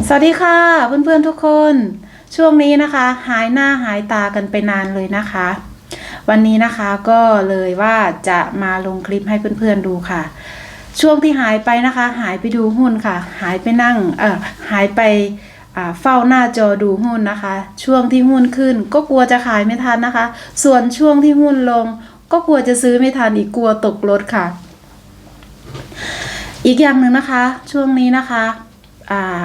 สวัสดีค่ะเพื่อนๆทุกคน ช่วงนี้นะคะ หายหน้าหายตากันไปนานเลยนะคะ วันนี้นะคะก็เลยว่าจะมาลงคลิปให้เพื่อนๆดูค่ะ ช่วงที่หายไปนะคะ หายไปดูหุ้นค่ะ หายไปนั่งเออหายไปเฝ้าหน้าจอดูหุ้นนะคะ ช่วงที่หุ้นขึ้น ก็กลัวจะขายไม่ทันนะคะ ส่วนช่วงที่หุ้นลง ก็กลัวจะซื้อไม่ทันอีกกลัวตกรถค่ะ อีกอย่างหนึ่งนะคะ ช่วงนี้นะคะอ่า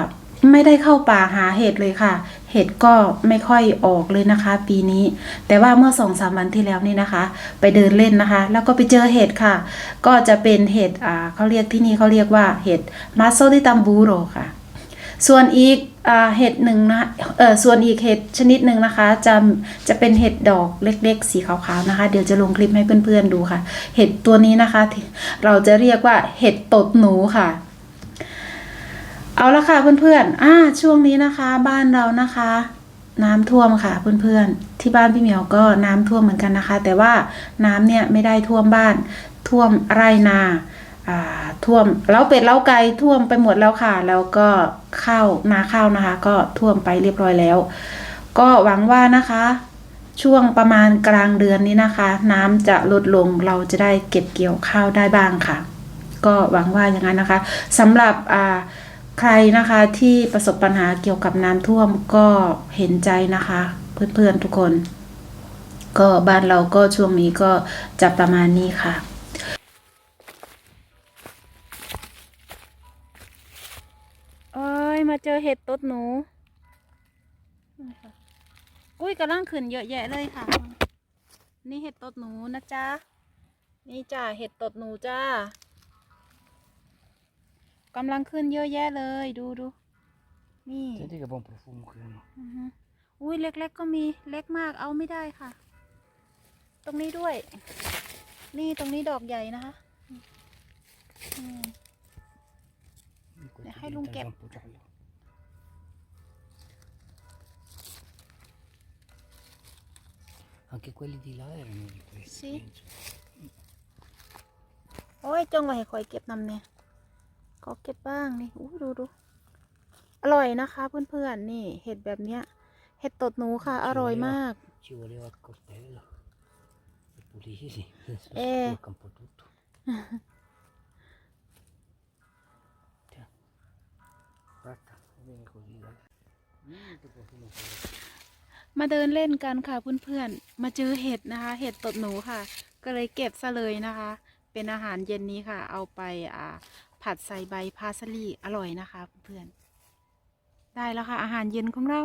ไม่ได้เข้าป่าหาเห็ดเลยค่ะ เห็ดก็ไม่ค่อยออกเลยนะคะ ปีนี้ แต่ว่าเมื่อสองสามวันที่แล้วนี่นะคะ ไปเดินเล่นนะคะ แล้วก็ไปเจอเห็ดค่ะ ก็จะเป็นเห็ดอ่าเขาเรียกที่นี่เขาเรียกว่าเห็ดมาโซติตัมบูโรค่ะ ส่วนอีกอ่าเห็ดหนึ่งนะเออส่วนอีกเห็ดชนิดหนึ่งนะคะ จะจะเป็นเห็ดดอกเล็กๆ สีขาวๆนะคะ เดี๋ยวจะลงคลิปให้เพื่อนๆดูค่ะ เห็ดตัวนี้นะคะ เราจะเรียกว่าเห็ดตดหนูค่ะ เอาละค่ะเพื่อนๆอ่าช่วงนี้นะคะ บ้านเรานะคะ น้ำท่วมค่ะเพื่อนๆ ที่บ้านพี่เหมียวก็น้ำท่วมเหมือนกันนะคะ แต่ว่าน้ำเนี่ยไม่ได้ท่วมบ้าน ท่วมไร่นาอ่าท่วมเล้าเป็ดเล้าไก่ท่วมไปหมดแล้วค่ะ แล้วก็ข้าวนาข้าวนะคะ ก็ท่วมไปเรียบร้อยแล้ว ก็หวังว่านะคะ ช่วงประมาณกลางเดือนนี้นะคะ น้ำจะลดลงเราจะได้เก็บเกี่ยวข้าวได้บ้างค่ะ ก็หวังว่าอย่างนั้นนะคะสำหรับอ่า ใครนะคะที่ประสบปัญหาเกี่ยวกับน้ำท่วมก็เห็นใจนะคะ เพื่อนๆทุกคน ก็บ้านเราก็ช่วงนี้ก็จะประมาณนี้ค่ะเอ้ยมาเจอเห็ดตดหนูอุ้ยกำลังขึ้นเยอะแยะเลยค่ะ นี่เห็ดตดหนูนะจ๊ะ นี่จ้าเห็ดตดหนูจ้า กำลังขึ้นเยอะแยะเลย ดูดูนี่ Senti che buon profumo che hanno. อือฮึอุ้ยเล็กๆก็มีเล็กมากเอาไม่ได้ค่ะ ตรงนี้ด้วย นี่ตรงนี้ดอกใหญ่นะคะอืม Questo hai diventa lunghe- già un po' giallo. Anche quelli di là erano di questi. Sì. penso. โอ้ยจงไว้ให้คอยเก็บนำเนี่ย ขอเก็บบ้างนี่อู้ดูดูอร่อยนะคะ เพื่อนๆนี่ เห็ดแบบเนี้ย เห็ดตดหนูค่ะ อร่อยมาก Ci voleva il coltello. Per pulirli. Adesso Eh. si sporca un po' tutto. Tieni. Guarda, vieni così dai. Mm, che profumo che è. มาเดินเล่นกันค่ะเพื่อนๆ มาเจอเห็ดนะคะ เห็ดตดหนูค่ะ ก็เลยเก็บซะเลยนะคะ เป็นอาหารเย็นนี้ค่ะ เอาไปอ่า ผัดใส่ใบพาสลีย์อร่อยนะคะเพื่อนๆได้แล้วค่ะ อาหารเย็นของเรา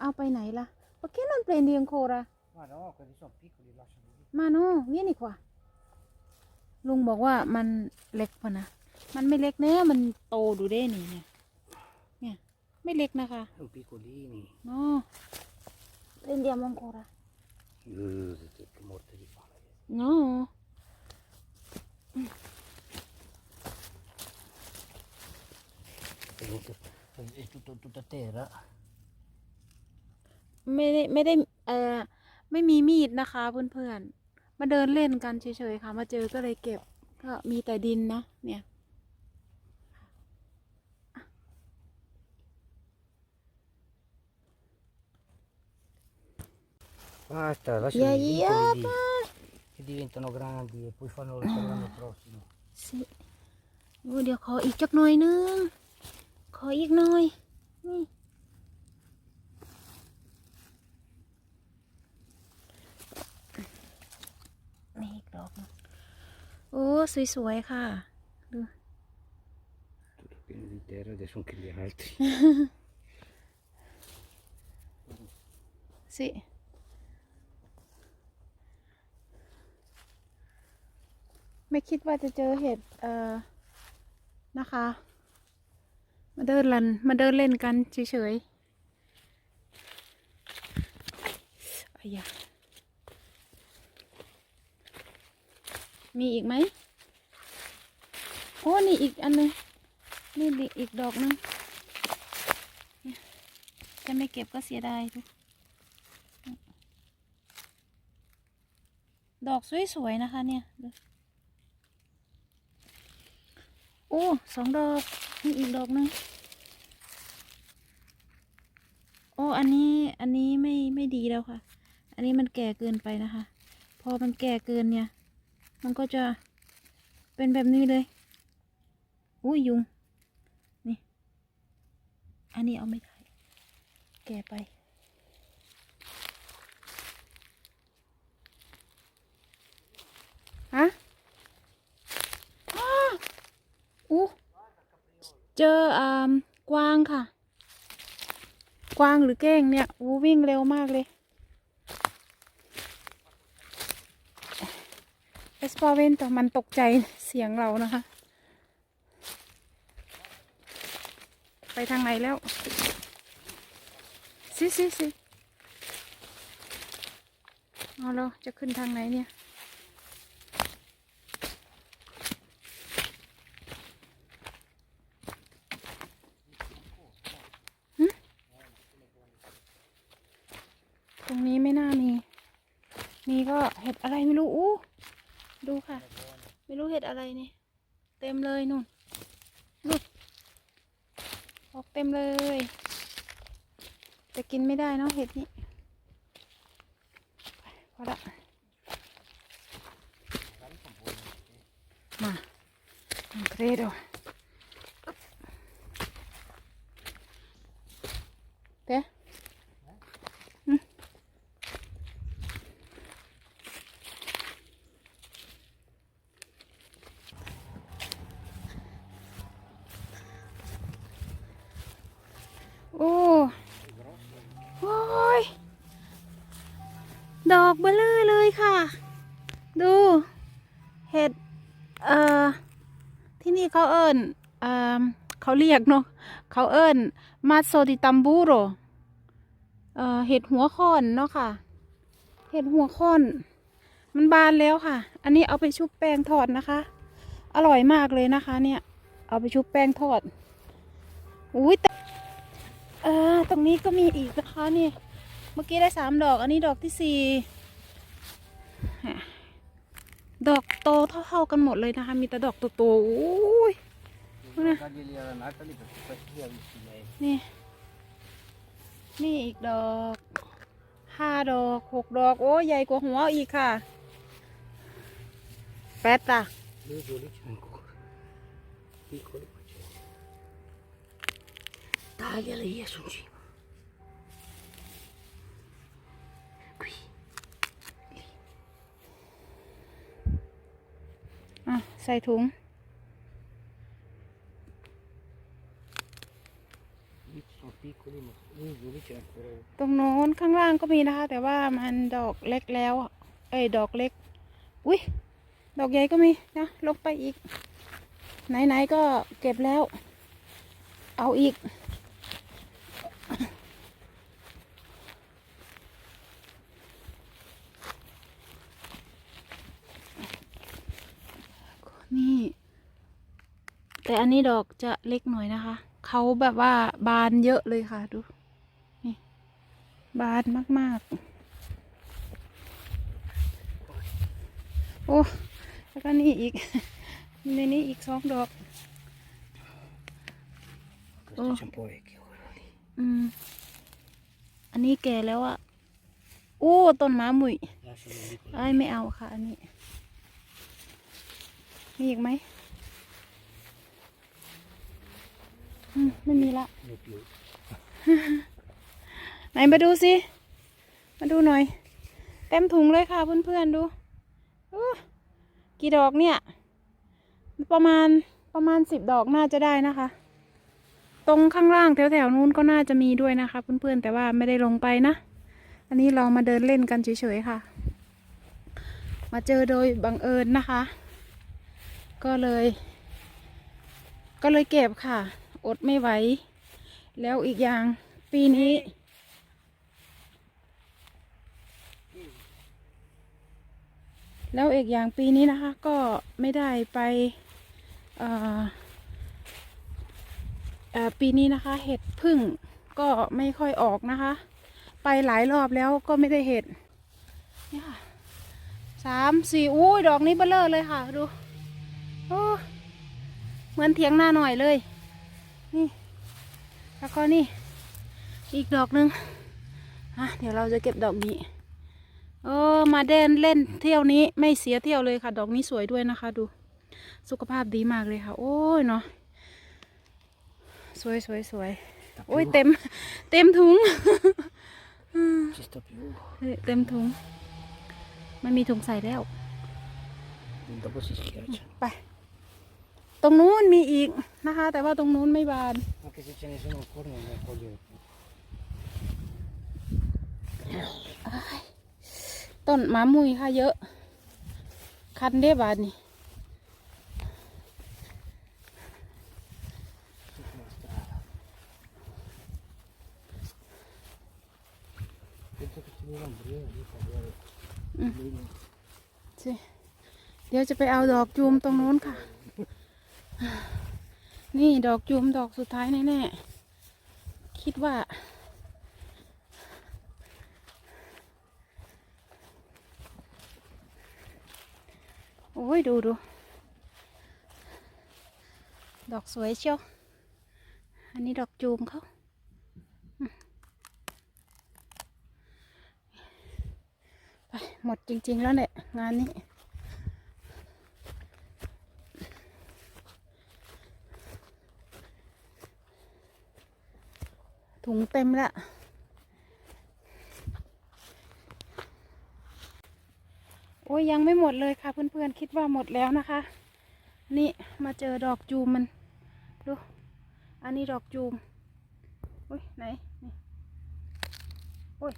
เอาไปไหนล่ะ Perché non prendi ancora? Ma no, quelli sono piccoli, lasciali lì. มาโน่เวียนอีกว่าลุงบอกว่ามันเล็กพอนะ มันไม่เล็กเนื้อะมันโตดูได้นี่เนี่ย เนี่ย ไม่เล็กนะคะ Sono piccolini. โน่เล่นเดียมองโคระ Uh, che, che morte di fame. โน่ Comunque, È tutto, tutta terra. ไม่ได้ไม่ได้เอ่อไม่มีมีดนะคะเพื่อนๆ มาเดินเล่นกันเฉยๆค่ะ มาเจอก็เลยเก็บ ก็มีแต่ดินนะเนี่ย Basta, อย่า lasciali เห lì ยียบ quelli มา che diventano grandi e poi fanno per l'anno prossimo. สิโอ้เดี๋ยวขออีกจักหน่อยนึงขออีกหน่อยนี่นี่อีกดอกหนึ่งโอ้สวยๆค่ะดู Tutto pieno di terra, adesso anche gli altri. สิ ไม่คิดว่าจะเจอเห็ดเอ่อนะคะ มาเดินลันมาเดินเล่นกันเฉยๆอายะมีอีกไหมโอ้นี่อีกอันนึงนี่อีกดอกนึงจะไม่เก็บก็เสียดายทุกดอกสวยๆนะคะเนี่ยดู โอ้อ้สองดอกนี่อีกดอกหนึงโอ้อันนี้อันนี้ไม่ไม่ดีแล้วค่ะ อันนี้มันแก่เกินไปนะคะ พอมันแก่เกินเนี่ย มันก็จะเป็นแบบนี้เลยอุ้ยยุงนี่อันนี้เอาไม่ได้แก่ไปฮะอ้า อู้เจออ่ากวางค่ะ กวางหรือเก้งเนี่ยอู้วิ่งเร็วมากเลยเอสปาเวนแต่มันตกใจเสียงเรานะคะ ไปทางไหนแล้วสิสิสิเอาเราจะขึ้นทางไหนเนี่ย ตร งนี้ไม่น่ามี มีก็เห็ดอะไรไม่รู้อู้ดูค่ะ ไม่รู้เห็ดอะไรนี่ เต็มเลยนู่นดูออกเต็มเลย จะกินไม่ได้เนาะเห็ดนี้ไปพอละมาเครดเป๊ะ โอ้โอ้ย ดอกเบลอเลยค่ะ ดู เห็ด เอ่อ ที่นี่เขาเอิญเอ่อเขาเรียกเนาะเขาเอิญมาโซติตัมบูโรเอ่อ เห็ดหัวค้อนเนาะค่ะ เห็ดหัวค้อน มันบานแล้วค่ะ อันนี้เอาไปชุบแป้งทอดนะคะ อร่อยมากเลยนะคะ เนี่ย เอาไปชุบแป้งทอด อุ้ยแต่เออตรงนี้ก็มีอีกนะคะนี่ มื่อกี้ได้สามดอก อันนี้ดอกที่สี่ดอกโตเท่าๆกันหมดเลยนะคะ มีแต่ดอกโตๆอุ้ยนี่ นี่อีกดอกห้าดอกหกดอก โอ้ยใหญ่กว่าหัวอีกค่ะแปดอะ Lì giù lì c'è ancora. Piccoli qua c'è. อะ ใส่ถุง ตรงโน้นข้างล่างก็มีนะคะ แต่ว่ามันดอกเล็กแล้วเอ้ยดอกเล็ก อุ้ยดอกใหญ่ก็มีนะลงไปอีก ไหนๆก็เก็บแล้ว เอาอีก นี่ แต่อันนี้ดอกจะเล็กหน่อยนะคะ เขาแบบว่าบานเยอะเลยค่ะ ดู นี่ บานมาก ๆ โอ้ แล้วก็นี่อีก ในนี้อีกสองดอก Questo Oh. c'è un po' vecchio quello lì. อืม อันนี้แก่แล้วอะโอ้ต้นม้าหมุย Lascialo lì quello. ไอ้ยไม่เอาค่ะ อันนี้ มีอีกไหมอืม ไม่มีละ ไหนมาดูสิ มาดูหน่อย เต็มถุงเลยค่ะเพื่อนๆดูกี่ดอกเนี่ย ประมาณประมาณสิบดอกน่าจะได้นะคะ ตรงข้างล่างแถวๆนู้นก็น่าจะมีด้วยนะคะเพื่อนๆแต่ว่าไม่ได้ลงไปนะ อันนี้เรามาเดินเล่นกันเฉยๆค่ะ มาเจอโดยบังเอิญนะคะ ก็เลย ก็เลยเก็บค่ะ อดไม่ไหว แล้วอีกอย่างปีนี้ แล้วอีกอย่างปีนี้นะคะ ก็ไม่ได้ไปปีนี้นะคะ เห็ดพึ่งก็ไม่ค่อยออกนะคะ ไปหลายรอบแล้วก็ไม่ได้เห็ดนี่ค่ะสามสี่อุ้ดอกนี้เบลเลอร์เลยค่ะ ดู โอ้ เหมือนเถียงหน้าหน่อยเลย นี่ แล้วก็นี่ อีกดอกหนึ่งอะเดี๋ยวเราจะเก็บดอกนี้เออมาเดินเล่นเที่ยวนี้ไม่เสียเที่ยวเลยค่ะ ดอกนี้สวยด้วยนะคะ ดู สุขภาพดีมากเลยค่ะ โอ้ยเนาะสวยสวยสวย Sta โอ้ย più. เต็ม เต็มถุง Ci sta più. เต็มถุงไม่มีถุงใส่แล้ว Dopo si schiaccia. ไป ตรงนู้นมีอีกนะคะ แต่ว่าตรงนู้นไม่บาน ต้นหมามุยค่ะเยอะ คันได้บานนี่เดี๋ยวจะไปเอาดอกจูมตรงนู้นค่ะ นี่ดอกจูมดอกสุดท้ายแน่ๆ คิดว่า โอ้ย ดูดู ดอกสวยเชียว อันนี้ดอกจูมเขาไปหมดจริง ๆ แล้วเนี่ยงานนี้ ถุงเต็มแล้วโอ้ยยังไม่หมดเลยค่ะ เพื่อนๆ คิดว่าหมดแล้วนะคะ นี่มาเจอดอกจูมมัน ดู อันนี้ดอกจูมอุ้ยไหน นี่โอ้ย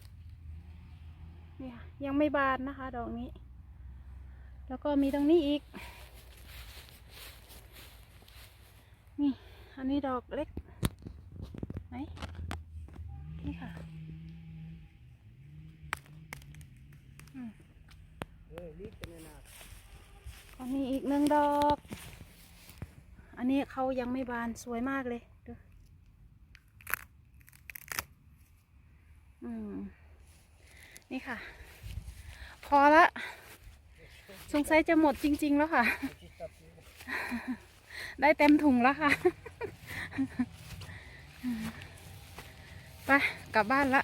นี่ค่ะยังไม่บานนะคะ ดอกนี้ แล้วก็มีตรงนี้อีก นี่ อันนี้ดอกเล็กไหน นี่ค่ะ Eh, lì te ne è nato. อันนี้อีกหนึ่งดอก อันนี้เขายังไม่บานสวยมากเลยดูอืม นี่ค่ะ พอละ สงสัยจะหมดจริง ๆ แล้วค่ะ ได้เต็มถุงแล้วค่ะ ไปกลับบ้านละ